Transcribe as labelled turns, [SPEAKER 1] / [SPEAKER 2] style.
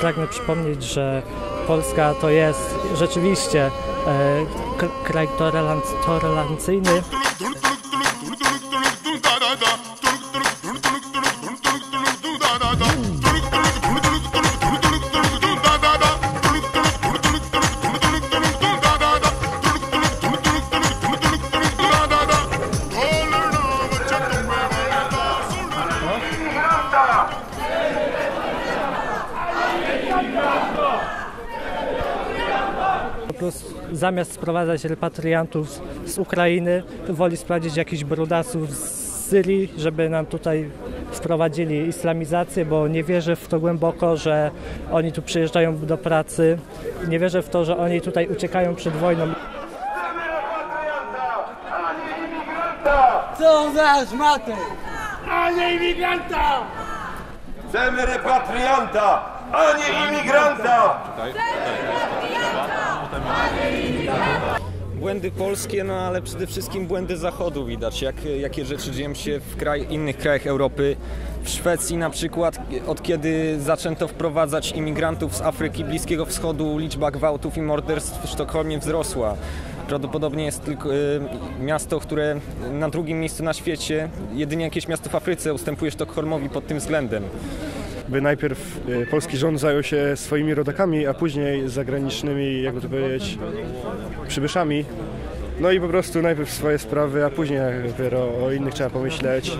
[SPEAKER 1] Pragnę przypomnieć, że Polska to jest rzeczywiście e, kraj toleranc- tolerancyjny. Po prostu zamiast sprowadzać repatriantów z, Ukrainy, woli sprowadzić jakichś brudasów z Syrii, żeby nam tutaj wprowadzili islamizację, bo nie wierzę w to głęboko, że oni tu przyjeżdżają do pracy. Nie wierzę w to, że oni tutaj uciekają przed wojną.
[SPEAKER 2] Co za szmaty!
[SPEAKER 3] a nie imigranta!
[SPEAKER 4] Chcemy repatrianta, a nie imigranta!
[SPEAKER 5] Błędy polskie, no ale przede wszystkim błędy Zachodu widać, jak, jakie rzeczy dzieją się w kraj, innych krajach Europy. W Szwecji na przykład, od kiedy zaczęto wprowadzać imigrantów z Afryki Bliskiego Wschodu, liczba gwałtów i morderstw w Sztokholmie wzrosła. Prawdopodobnie jest tylko y, miasto, które na drugim miejscu na świecie, jedynie jakieś miasto w Afryce ustępuje Sztokholmowi pod tym względem.
[SPEAKER 6] By najpierw e, polski rząd zajął się swoimi rodakami, a później zagranicznymi, jakby to powiedzieć, przybyszami. No i po prostu najpierw swoje sprawy, a później dopiero o innych trzeba pomyśleć.